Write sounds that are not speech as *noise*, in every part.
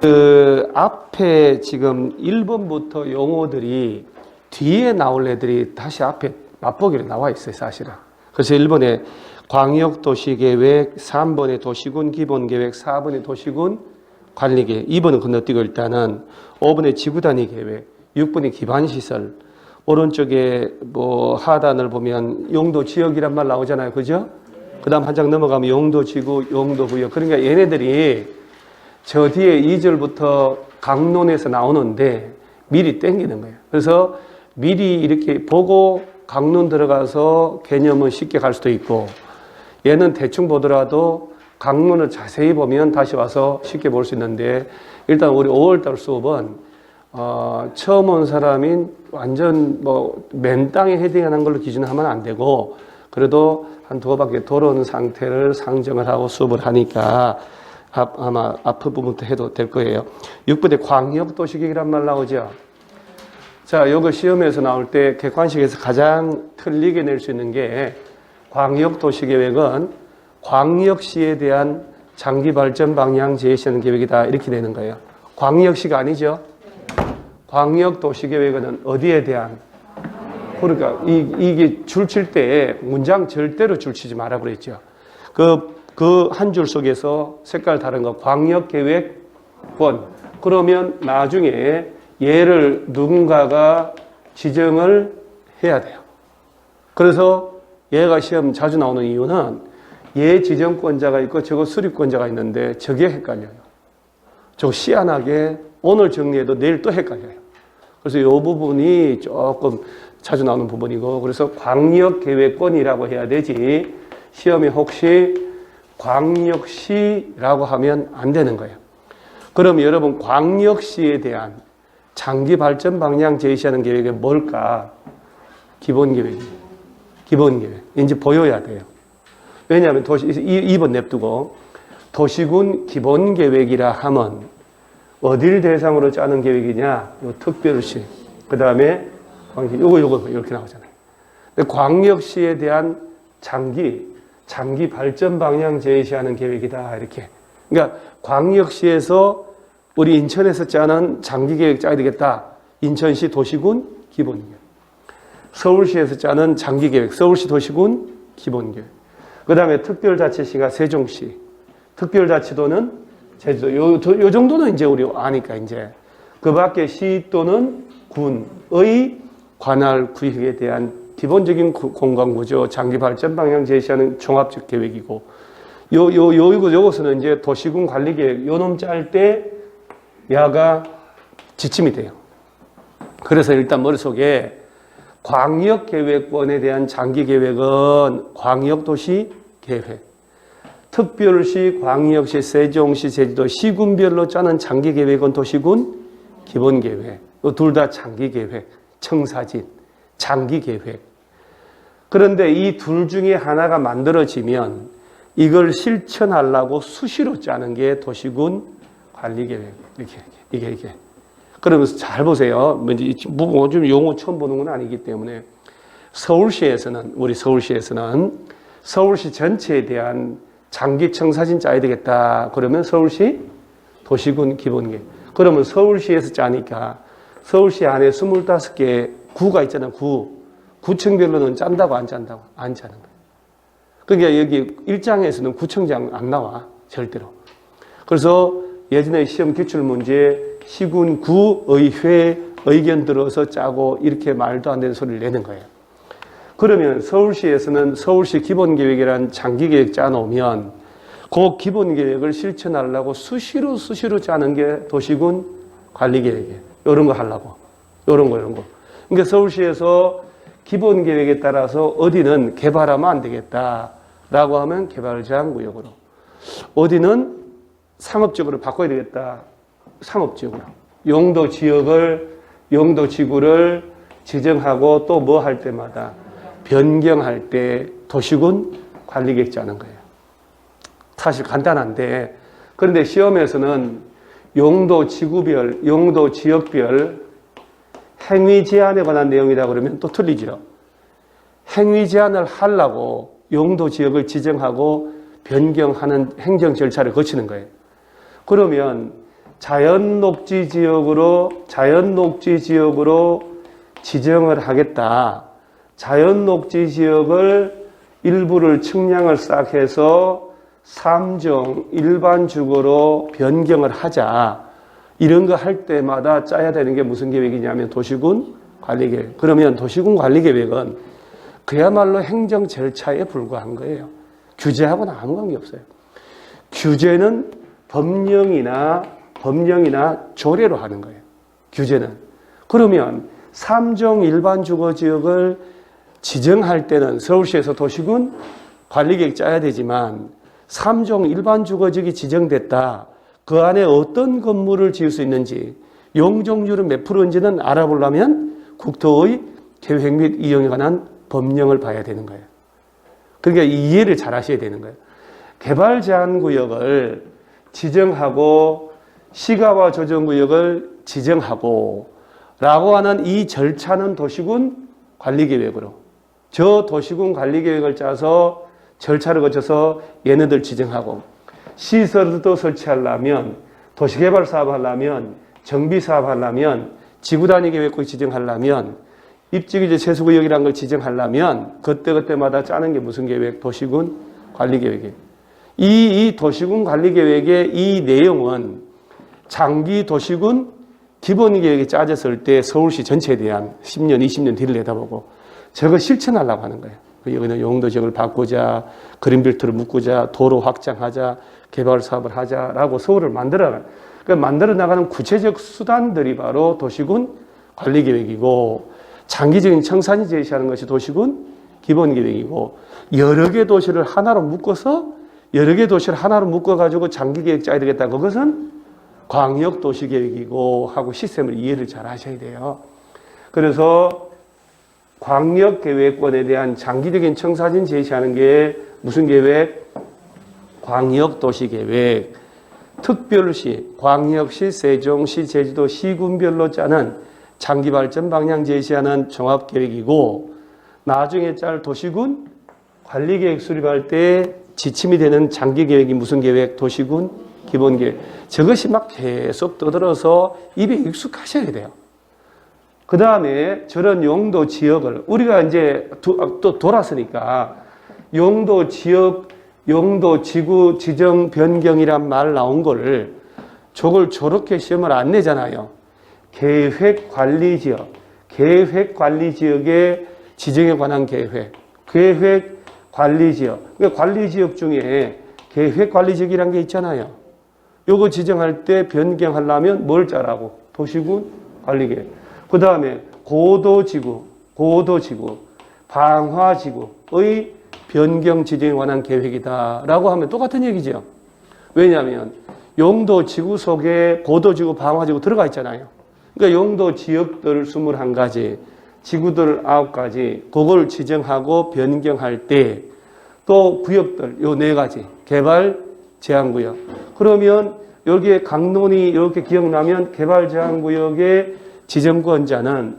그 앞에 지금 1번부터 용어들이 뒤에 나올 애들이 다시 앞에 맛보기로 나와 있어요, 사실은. 그래서 1번에 광역도시계획, 3번에 도시군 기본계획, 4번에 도시군 관리계획, 2번은 건너뛰고 일단은 5번에 지구단위 계획, 6번에 기반시설, 오른쪽에 뭐 하단을 보면 용도 지역이란 말 나오잖아요. 그죠? 그 다음 한 장 넘어가면 용도 지구, 용도 구역. 그러니까 얘네들이 저 뒤에 2절부터 강론에서 나오는데 미리 땡기는 거예요. 그래서 미리 이렇게 보고 강론 들어가서 개념은 쉽게 갈 수도 있고 얘는 대충 보더라도 강론을 자세히 보면 다시 와서 쉽게 볼 수 있는데 일단 우리 5월달 수업은 어, 처음 온 사람인 완전 뭐 맨 땅에 헤딩하는 걸로 기준하면 안 되고 그래도 한 두어 바퀴 돌아오는 상태를 상정을 하고 수업을 하니까 아, 아마 앞부분부터 해도 될 거예요. 6번에 광역도시계획이란 말 나오죠. 자, 요거 시험에서 나올 때 객관식에서 가장 틀리게 낼 수 있는 게 광역도시계획은 광역시에 대한 장기 발전 방향 제시하는 계획이다. 이렇게 되는 거예요. 광역시가 아니죠. 광역도시계획은 어디에 대한 그러니까 이, 이게 줄칠 때 문장 절대로 줄치지 마라 그랬죠. 그, 그 한 줄 속에서 색깔 다른 거 광역계획권. 그러면 나중에 얘를 누군가가 지정을 해야 돼요. 그래서 얘가 시험 자주 나오는 이유는 얘 지정권자가 있고 저거 수립권자가 있는데 저게 헷갈려요. 저거 시안하게 오늘 정리해도 내일 또 헷갈려요. 그래서 이 부분이 조금 자주 나오는 부분이고 그래서 광역계획권이라고 해야 되지 시험에 혹시 광역시라고 하면 안 되는 거예요. 그럼 여러분 광역시에 대한 장기 발전 방향 제시하는 계획이 뭘까? 기본 계획이에요. 기본 계획. 이제 보여야 돼요. 왜냐하면 도시 2번 냅두고 도시군 기본 계획이라 하면 어딜 대상으로 짜는 계획이냐? 요 특별시. 그 다음에 광시 요거 요거 이렇게 나오잖아요. 근데 광역시에 대한 장기 장기 발전 방향 제시하는 계획이다 이렇게. 그러니까 광역시에서 우리 인천에서 짜는 장기 계획 짜야 되겠다. 인천시 도시군 기본 계획. 서울시에서 짜는 장기 계획. 서울시 도시군 기본 계획. 그 다음에 특별자치시가 세종시. 특별자치도는 제주도. 요, 요 정도는 이제 우리 아니까 이제 그 밖에 시 또는 군의 관할 구역에 대한 기본적인 구- 공간 구조, 장기 발전 방향 제시하는 종합적 계획이고 요 요 요 이거 요것은 이제 도시군 관리 계획 요놈 짤 때 야가 지침이 돼요. 그래서 일단 머릿속에 광역 계획권에 대한 장기 계획은 광역 도시 계획. 특별시, 광역시, 세종시, 제주도 시군별로 짜는 장기 계획은 도시군 기본 계획. 둘 다 장기 계획, 청사진, 장기 계획. 그런데 이 둘 중에 하나가 만들어지면 이걸 실천하려고 수시로 짜는 게 도시군 관리 계획. 이렇게, 이게, 이게. 그러면서 잘 보세요. 먼저 이 뭐, 좀 용어 처음 보는 건 아니기 때문에 서울시에서는, 우리 서울시에서는 서울시 전체에 대한 장기 청사진 짜야 되겠다. 그러면 서울시 도시군 기본계. 그러면 서울시에서 짜니까 서울시 안에 25개 구가 있잖아요. 구. 구청별로는 짠다고 안 짠다고? 안 짜는 거예요. 그러니까 여기 일장에서는 구청장 안 나와. 절대로. 그래서 예전에 시험 기출문제 시군 구의회 의견 들어서 짜고 이렇게 말도 안 되는 소리를 내는 거예요. 그러면 서울시에서는 서울시 기본계획이라는 장기계획 짜놓으면 그 기본계획을 실천하려고 수시로 수시로 짜는 게 도시군 관리계획이에요. 이런 거 하려고. 이런 거, 이런 거. 그러니까 서울시에서 기본 계획에 따라서 어디는 개발하면 안 되겠다라고 하면 개발 제한 구역으로. 어디는 상업적으로 바꿔야 되겠다. 상업지역으로. 용도 지역을, 용도 지구를 지정하고 또 뭐 할 때마다 변경할 때 도시군 관리 계획 짜는 거예요. 사실 간단한데, 그런데 시험에서는 용도 지구별, 용도 지역별 행위 제한에 관한 내용이다 그러면 또 틀리죠. 행위 제한을 하려고 용도 지역을 지정하고 변경하는 행정 절차를 거치는 거예요. 그러면 자연 녹지 지역으로 자연 녹지 지역으로 지정을 하겠다. 자연 녹지 지역을 일부를 측량을 싹 해서 삼종 일반 주거로 변경을 하자. 이런 거 할 때마다 짜야 되는 게 무슨 계획이냐면 도시군 관리 계획. 그러면 도시군 관리 계획은 그야말로 행정 절차에 불과한 거예요. 규제하고는 아무 관계 없어요. 규제는 법령이나 법령이나 조례로 하는 거예요. 규제는. 그러면 삼종 일반 주거 지역을 지정할 때는 서울시에서 도시군 관리계획 짜야 되지만 삼종 일반 주거 지역이 지정됐다. 그 안에 어떤 건물을 지을 수 있는지 용적률은 몇 프로인지는 알아보려면 국토의 계획 및 이용에 관한 법령을 봐야 되는 거예요. 그러니까 이해를 잘 하셔야 되는 거예요. 개발 제한 구역을 지정하고 시가와 조정 구역을 지정하고 라고 하는 이 절차는 도시군 관리 계획으로 저 도시군 관리 계획을 짜서 절차를 거쳐서 얘네들 지정하고 시설도 설치하려면 도시개발 사업 하려면 정비 사업 하려면 지구 단위 계획국 지정하려면 입지기제 세수구역이라는 걸 지정하려면 그때그때마다 짜는 게 무슨 계획? 도시군 관리 계획이에요. 이, 이 도시군 관리 계획의 이 내용은 장기 도시군 기본 계획이 짜졌을 때 서울시 전체에 대한 10년, 20년 뒤를 내다보고 저거 실천하려고 하는 거예요. 여기는 용도 지역을 바꾸자, 그린벨트를 묶자, 도로 확장하자, 개발 사업을 하자라고 서울을 만들어 그 만들어 나가는 구체적 수단들이 바로 도시군 관리 계획이고 장기적인 청산이 제시하는 것이 도시군 기본 계획이고 여러 개 도시를 하나로 묶어서 여러 개 도시를 하나로 묶어 가지고 장기 계획 짜야 되겠다. 그것은 광역 도시 계획이고 하고 시스템을 이해를 잘 하셔야 돼요. 그래서 광역 계획권에 대한 장기적인 청사진 제시하는 게 무슨 계획? 광역 도시 계획. 특별시, 광역시, 세종시, 제주도 시군별로 짜는 장기 발전 방향 제시하는 종합 계획이고 나중에 짤 도시군 관리 계획 수립할 때 지침이 되는 장기 계획이 무슨 계획? 도시군 기본 계획. 저것이 막 계속 떠들어서 입에 익숙하셔야 돼요. 그 다음에 저런 용도 지역을 우리가 이제 두- 또 돌았으니까 용도 지역, 용도 지구 지정 변경이란 말 나온 거를 저걸 저렇게 시험을 안 내잖아요. 계획 관리 지역, 계획 관리 지역의 지정에 관한 계획, 계획 관리 지역. 그러니까 관리 지역 중에 계획 관리 지역이란 게 있잖아요. 요거 지정할 때 변경하려면 뭘 짜라고? 도시군 관리 계획. 그 다음에 고도지구, 고도지구, 방화지구의 변경 지정에 관한 계획이다라고 하면 똑같은 얘기죠. 왜냐하면 용도 지구 속에 고도지구, 방화지구 들어가 있잖아요. 그러니까 용도 지역들 21가지, 지구들 9가지, 그걸 지정하고 변경할 때 또 구역들 요 네 가지 개발 제한 구역. 그러면 여기에 강론이 이렇게 기억나면 개발 제한 구역의 지정권자는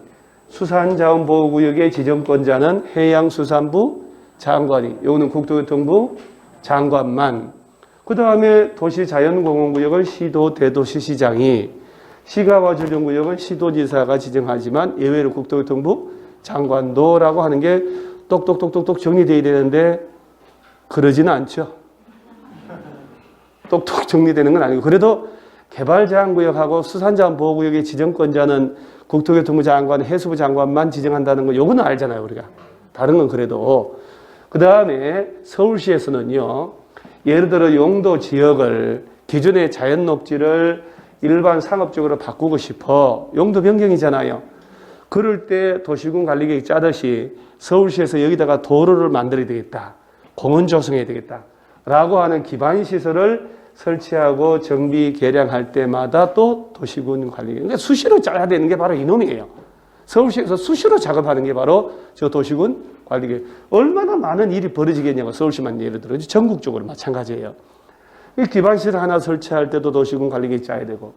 수산자원보호구역의 지정권자는 해양수산부 장관이, 요거는 국토교통부 장관만. 그 다음에 도시자연공원구역을 시도 대도시시장이, 시가와 조정구역은 시도지사가 지정하지만 예외로 국토교통부 장관도라고 하는 게 똑똑똑똑똑 정리돼야 되는데 그러지는 않죠. 똑똑 정리되는 건 아니고 그래도 개발제한구역하고 수산자원보호구역의 지정권자는 국토교통부 장관, 해수부 장관만 지정한다는 거 요거는 알잖아요 우리가. 다른 건 그래도 그 다음에 서울시에서는요 예를 들어 용도 지역을 기존의 자연 녹지를 일반 상업적으로 바꾸고 싶어 용도 변경이잖아요. 그럴 때 도시군 관리계획 짜듯이 서울시에서 여기다가 도로를 만들어야 되겠다. 공원 조성해야 되겠다. 라고 하는 기반 시설을 설치하고 정비 개량할 때마다 또 도시군 관리. 그러니까 수시로 짜야 되는 게 바로 이놈이에요. 서울시에서 수시로 작업하는 게 바로 저 도시군 관리계. 얼마나 많은 일이 벌어지겠냐고 서울시만 예를 들어 전국적으로 마찬가지예요. 이 기반 시설 하나 설치할 때도 도시군 관리계획 짜야 되고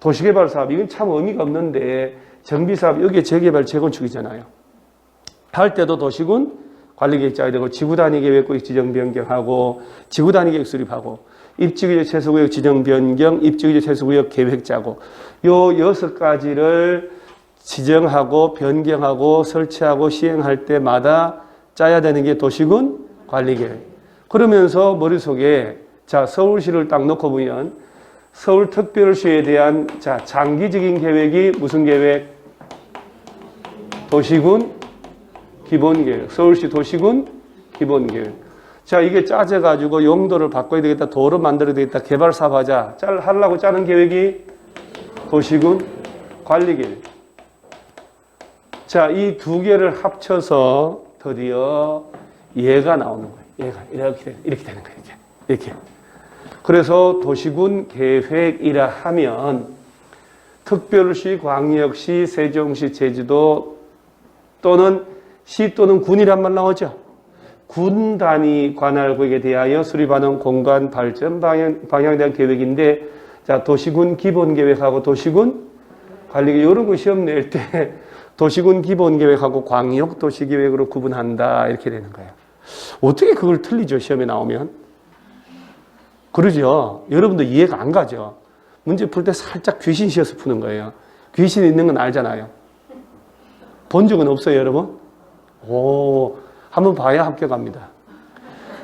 도시개발 사업 이건 참 의미가 없는데 정비 사업 여기에 재개발 재건축이잖아요. 할 때도 도시군 관리계획 짜야 되고 지구 단위 계획구역 지정 변경하고 지구 단위 계획 수립하고 입지규제 최소구역 지정 변경, 입지규제 최소구역 계획 짜고 요 여섯 가지를 지정하고 변경하고 설치하고 시행할 때마다 짜야 되는 게 도시군 관리계획. 그러면서 머릿속에 자 서울시를 딱 놓고 보면 서울특별시에 대한 자 장기적인 계획이 무슨 계획? 도시군 기본계획. 서울시 도시군 기본계획. 자 이게 짜져 가지고 용도를 바꿔야 되겠다. 도로 만들어야 되겠다. 개발 사업 하자. 짤 하려고 짜는 계획이 도시군 관리계획. 자 이 두 개를 합쳐서 드디어 얘가 나오는 거예요. 얘가 이렇게 되- 이렇게 되는 거예요. 이렇게. 이렇게. 그래서 도시군 계획이라 하면 특별시, 광역시, 세종시, 제주도 또는 시 또는 군이란 말 나오죠. 군 단위 관할 구역에 대하여 수립하는 공간 발전 방향, 방향에 대한 계획인데 자 도시군 기본 계획하고 도시군 관리 계획 이런 거 시험 낼 때 도시군 기본 계획하고 광역 도시 계획으로 구분한다 이렇게 되는 거예요. 어떻게 그걸 틀리죠 시험에 나오면? 그러죠. 여러분도 이해가 안 가죠. 문제 풀 때 살짝 귀신 씌어서 푸는 거예요. 귀신 있는 건 알잖아요. 본 적은 없어요, 여러분? 오, 한번 봐야 합격합니다.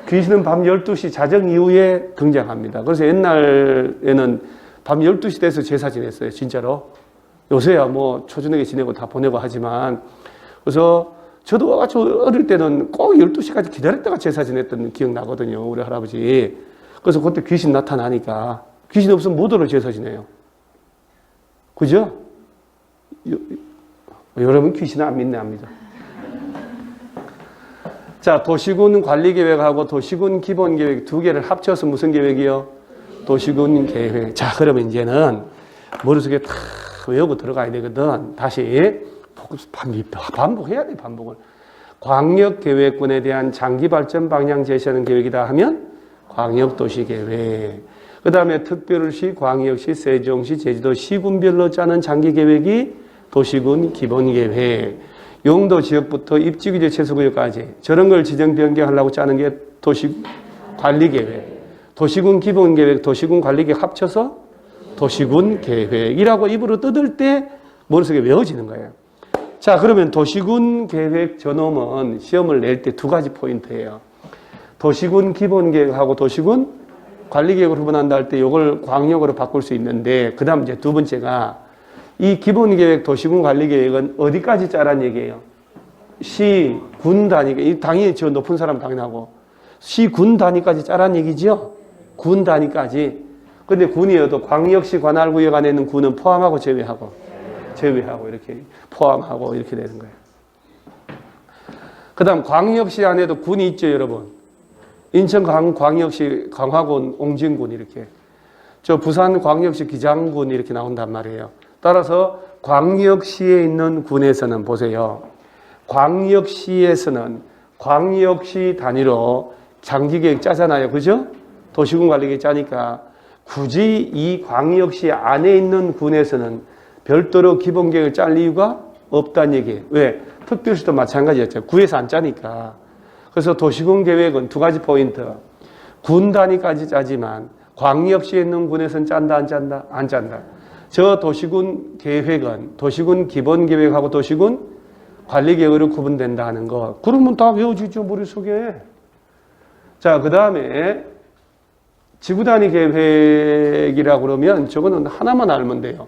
귀신은 밤 12시 자정 이후에 등장합니다. 그래서 옛날에는 밤 12시 돼서 제사 지냈어요, 진짜로. 요새야 뭐 초저녁에 지내고 다 보내고 하지만. 그래서 저도 아주 어릴 때는 꼭 12시까지 기다렸다가 제사 지냈던 기억 나거든요, 우리 할아버지. 그래서 그때 귀신 나타나니까. 귀신 없으면 못 오러 제사 지내요. 그죠? 여- 여러분 귀신 안 믿네, 안 믿어. *laughs* 자, 도시군 관리 계획하고 도시군 기본 계획 두 개를 합쳐서 무슨 계획이요? 도시군 계획. 자, 그러면 이제는 머릿속에 다 외우고 들어가야 되거든. 다시 반복, 반복해야 돼, 반복을. 광역 계획군에 대한 장기 발전 방향 제시하는 계획이다 하면 광역 도시 계획. 그 다음에 특별시, 광역시, 세종시, 제주도 시군별로 짜는 장기 계획이 도시군 기본 계획. 용도 지역부터 입지 규제 최소 구역까지 저런 걸 지정 변경하려고 짜는 게 도시 관리 계획. 도시군 기본 계획, 도시군 관리 계획 합쳐서 도시군 계획이라고 입으로 뜯을 때 머릿속에 외워지는 거예요. 자, 그러면 도시군 계획 저놈은 시험을 낼 때 두 가지 포인트예요. 도시군 기본 계획하고 도시군 관리 계획으로 구분한다 할 때 이걸 광역으로 바꿀 수 있는데 그다음 이제 두 번째가 이 기본 계획 도시군 관리 계획은 어디까지 짜란 얘기예요? 시, 군 단위, 이 당연히 저 높은 사람 당연하고 시, 군 단위까지 짜란 얘기죠? 군 단위까지. 근데 군이어도 광역시 관할구역 안에 있는 군은 포함하고 제외하고 제외하고 이렇게 포함하고 이렇게 되는 거예요. 그 다음 광역시 안에도 군이 있죠, 여러분. 인천 강, 광역시 강화군, 옹진군 이렇게. 저 부산 광역시 기장군 이렇게 나온단 말이에요. 따라서 광역시에 있는 군에서는 보세요. 광역시에서는 광역시 단위로 장기계획 짜잖아요. 그죠? 도시군 관리계획 짜니까 굳이 이 광역시 안에 있는 군에서는 별도로 기본 계획을 짤 이유가 없다는 얘기예요. 왜? 특별시도 마찬가지였죠. 구에서 안 짜니까. 그래서 도시군 계획은 두 가지 포인트. 군 단위까지 짜지만 광역시에 있는 군에서는 짠다 안 짠다? 안 짠다. 저 도시군 계획은 도시군 기본 계획하고 도시군 관리 계획으로 구분된다 하는 거. 그러면 다 외워지죠, 머릿속에. 자, 그 다음에 지구 단위 계획이라고 그러면 저거는 하나만 알면 돼요.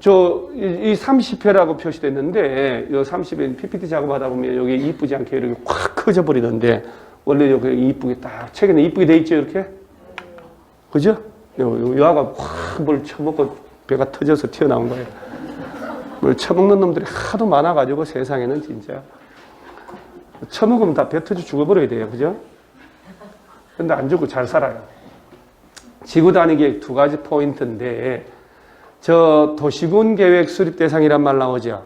저, 이 30회라고 표시됐는데, 이 30회 PPT 작업하다 보면 여기 이쁘지 않게 이렇게 확 커져 버리는데, 원래 여기 이쁘게 딱, 책에는 이쁘게 돼 있죠, 이렇게? 그죠? 요, 요, 요아가 확뭘 쳐먹고 배가 터져서 튀어나온 거예요. 뭘 쳐먹는 놈들이 하도 많아가지고 세상에는 진짜. 쳐먹으면 다 배 터져 죽어버려야 돼요, 그죠? 근데 안 죽고 잘 살아요. 지구 단위 계획 두 가지 포인트인데, 저 도시군 계획 수립 대상이란 말 나오죠.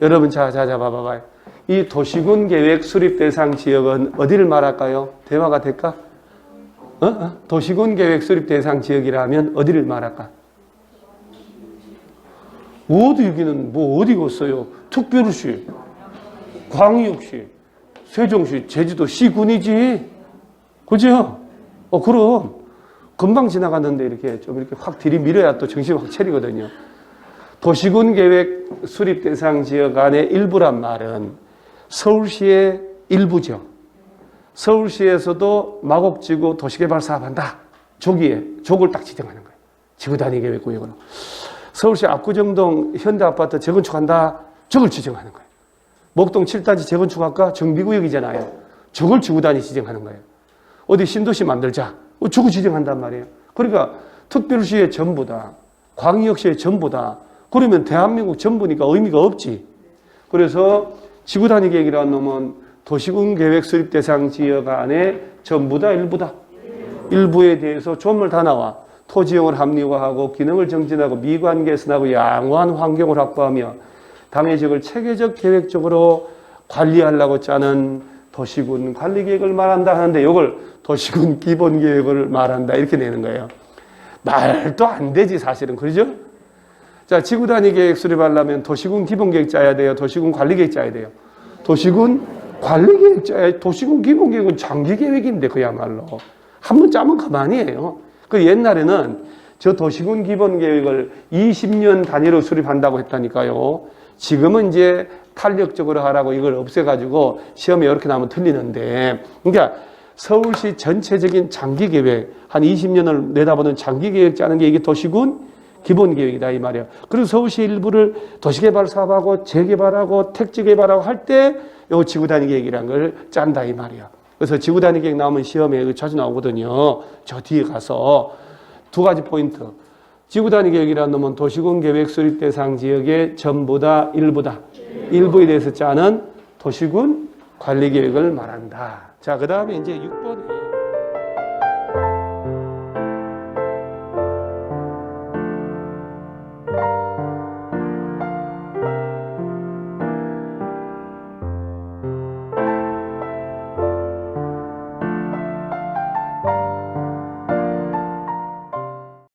여러분 자, 자, 자, 봐봐봐요. 이 도시군 계획 수립 대상 지역은 어디를 말할까요? 대화가 될까? 어? 어? 도시군 계획 수립 대상 지역이라면 어디를 말할까? 어디 여기는 뭐 어디가 없어요? 특별시, 광역시, 세종시, 제주도 시군이지. 그죠? 어, 그럼. 금방 지나갔는데 이렇게 좀 이렇게 확 들이밀어야 또 정신 확 차리거든요. 도시군 계획 수립 대상 지역 안의 일부란 말은 서울시의 일부죠. 서울시에서도 마곡지구 도시개발 사업한다. 조기에 조를 딱 지정하는 거예요. 지구 단위 계획 구역으로. 서울시 압구정동 현대 아파트 재건축한다. 저걸 지정하는 거예요. 목동 7단지 재건축할까? 정비구역이잖아요. 저걸 지구 단위 지정하는 거예요. 어디 신도시 만들자. 어, 저거 지정한단 말이에요. 그러니까 특별시의 전부다. 광역시의 전부다. 그러면 대한민국 전부니까 의미가 없지. 그래서 지구 단위 계획이라는 놈은 도시군 계획 수립 대상 지역 안에 전부다 일부다. 일부에 대해서 조물 다 나와. 토지용을 합리화하고 기능을 정진하고 미관 개선하고 양호한 환경을 확보하며 당의 지역을 체계적 계획적으로 관리하려고 짜는 도시군 관리 계획을 말한다 하는데 이걸 도시군 기본 계획을 말한다 이렇게 내는 거예요. 말도 안 되지 사실은 그러죠? 자 지구 단위 계획 수립하려면 도시군 기본 계획 짜야 돼요. 도시군 관리 계획 짜야 돼요. 도시군 관리 계획 짜야 도시군 기본 계획은 장기 계획인데 그야말로 한 번 짜면 그만이에요. 그 옛날에는 저 도시군 기본 계획을 20년 단위로 수립한다고 했다니까요. 지금은 이제 탄력적으로 하라고 이걸 없애가지고 시험에 이렇게 나오면 틀리는데, 그러니까 서울시 전체적인 장기 계획, 한 20년을 내다보는 장기 계획 짜는 게 이게 도시군 기본 계획이다 이 말이야. 그리고 서울시 일부를 도시개발 사업하고 재개발하고 택지 개발하고 할 때 요 지구 단위 계획이라는 걸 짠다 이 말이야. 그래서 지구 단위 계획 나오면 시험에 자주 나오거든요. 저 뒤에 가서 두 가지 포인트. 지구 단위 계획이라는 놈은 도시군 계획 수립 대상 지역의 전부다 일부다. 일부에 대해서 짜는 도시군 관리 계획을 말한다. 자, 그 다음에 이제 6번